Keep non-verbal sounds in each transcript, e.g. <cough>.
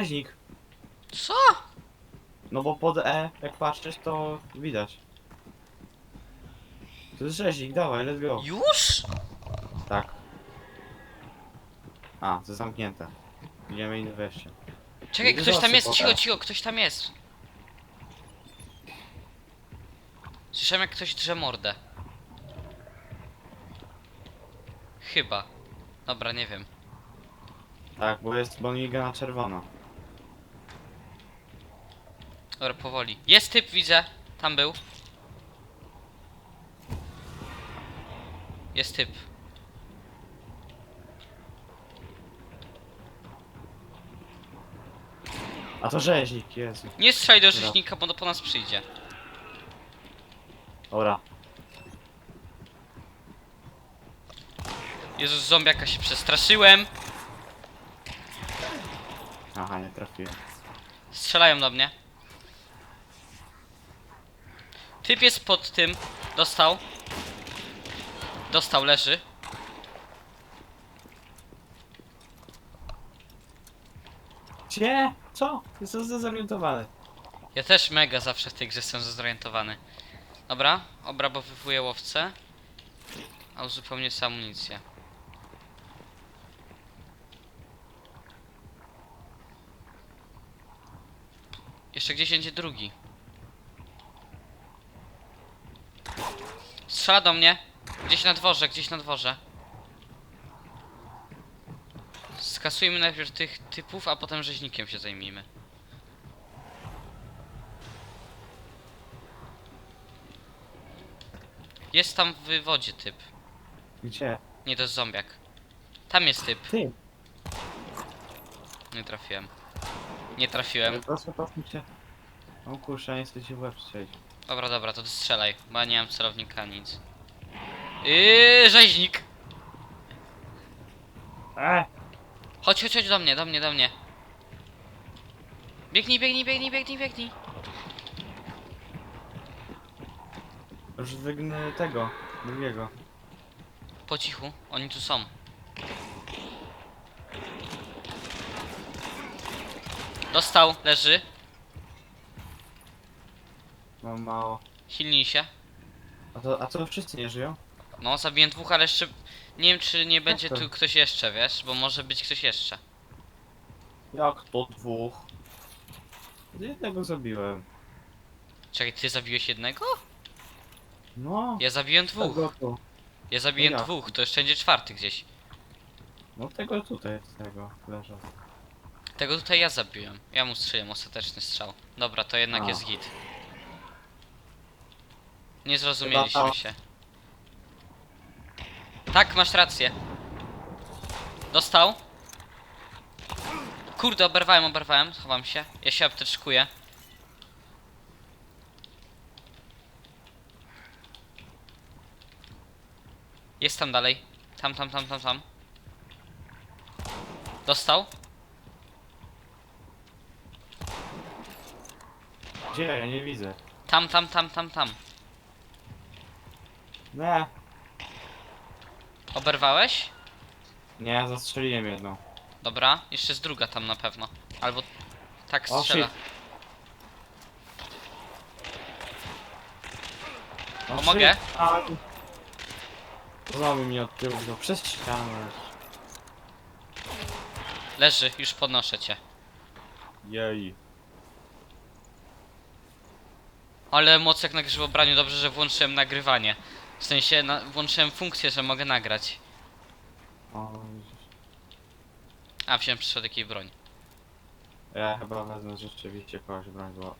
rzeźnik. Co? No bo pod E, jak patrzysz, to widać. To jest rzeźnik, dawaj, let's go. Już? Tak. A, to jest zamknięte. Idziemy inne wejście. Czekaj, ktoś tam jest, cicho, poda. cicho, ktoś tam jest. Słyszałem jak ktoś drze mordę. Chyba. Dobra, nie wiem. Tak, bo jest, bo miga na czerwono. Dobra, powoli. Jest typ, widzę. Tam był. Jest typ. A to rzeźnik, Jezu. Nie strzelaj do Dobra. rzeźnika, bo do po nas przyjdzie. Dobra. Jezus, zombiaka się przestraszyłem. Aha, nie trafiłem. Strzelają do mnie. Typ jest pod tym. Dostał. Dostał, leży. Gdzie? Co? Jestem zdezorientowany. Ja też mega zawsze w tej grze jestem zorientowany. Dobra, obrabowywuję łowcę. A uzupełnię sobie amunicję. Jeszcze gdzieś będzie drugi. Strzela do mnie. Gdzieś na dworze, gdzieś na dworze. Skasujmy najpierw tych typów, a potem rzeźnikiem się zajmijmy. Jest tam w wodzie typ. Gdzie? Nie, to jest zombiak. Tam jest typ. Ty. Nie trafiłem. Nie trafiłem. Proszę, proszę cię. O kurczę, w łeb strzelić. Dobra, dobra, to ty strzelaj. Bo ja nie mam celownika, nic. Yy, rzeźnik! E! Chodź, chodź, chodź do mnie, do mnie, do mnie. Biegnij, biegnij, biegnij, biegnij, biegnij. Już wygnę tego, drugiego. Po cichu, oni tu są. Dostał, leży. Mam mało. Silnij się. A to, a co wszyscy nie żyją? No, zabiłem dwóch, ale jeszcze... Nie wiem, czy nie będzie to? tu ktoś jeszcze, wiesz? Bo może być ktoś jeszcze. Jak to dwóch? Jednego zabiłem. Czekaj, ty zabiłeś jednego? No. Ja zabiłem dwóch. Tego tu. Ja zabiłem Ja. dwóch, to jeszcze będzie czwarty gdzieś. No tego tutaj, tego leżał. Tego tutaj ja zabiłem. Ja mu strzeliłem ostateczny strzał. Dobra, to jednak A. jest git. Nie zrozumieliśmy się. Tak, masz rację. Dostał. Kurde, oberwałem, oberwałem. Schowam się. Ja się apteczkuję. Jest tam dalej. Tam, tam, tam, tam, tam. Dostał. Gdzie? Ja nie widzę. Tam, tam, tam, tam, tam. Nie. Oberwałeś? Nie, zastrzeliłem jedną. Dobra, jeszcze jest druga tam na pewno. Albo tak O, strzela. shit. O, Pomogę? shit. Znowu mnie od tyłu wziął. Przez ścianę. Leży, już podnoszę cię. Jej. Ale moc jak na grzybobraniu, dobrze, że włączyłem nagrywanie. W sensie, na, włączyłem funkcję, że mogę nagrać. O, widzisz. A, wziąłem przypadek jej broń. ja chyba wezmę rzeczywiście kogoś broń, bo...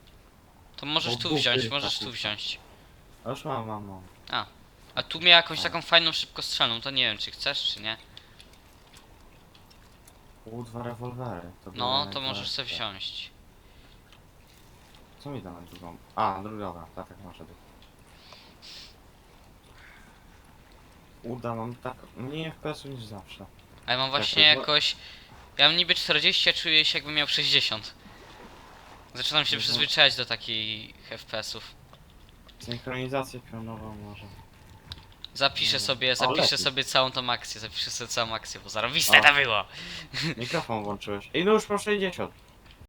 To możesz tu buchy wziąć, możesz tu wziąć. A Już mam, mam, mam. A tu miał jakąś taką fajną szybkostrzelną, to nie wiem czy chcesz, czy nie. U, dwa rewolwery. To No, to możesz sobie wziąć. Co mi da na drugą? A, druga, dobra, tak, tak może być. Uda mam tak mniej FPS niż zawsze. A ja mam właśnie Tak, bo- jakoś... Ja mam niby 40, a czuję się jakbym miał 60. Zaczynam się Mhm. przyzwyczajać do takich FPS-ów. Synchronizację pionową może. Zapiszę sobie, O, zapiszę lepiej. sobie całą tą akcję, zapiszę sobie całą akcję, bo zarobiste O. to było. <laughs> Mikrofon włączyłeś. I no już po 60.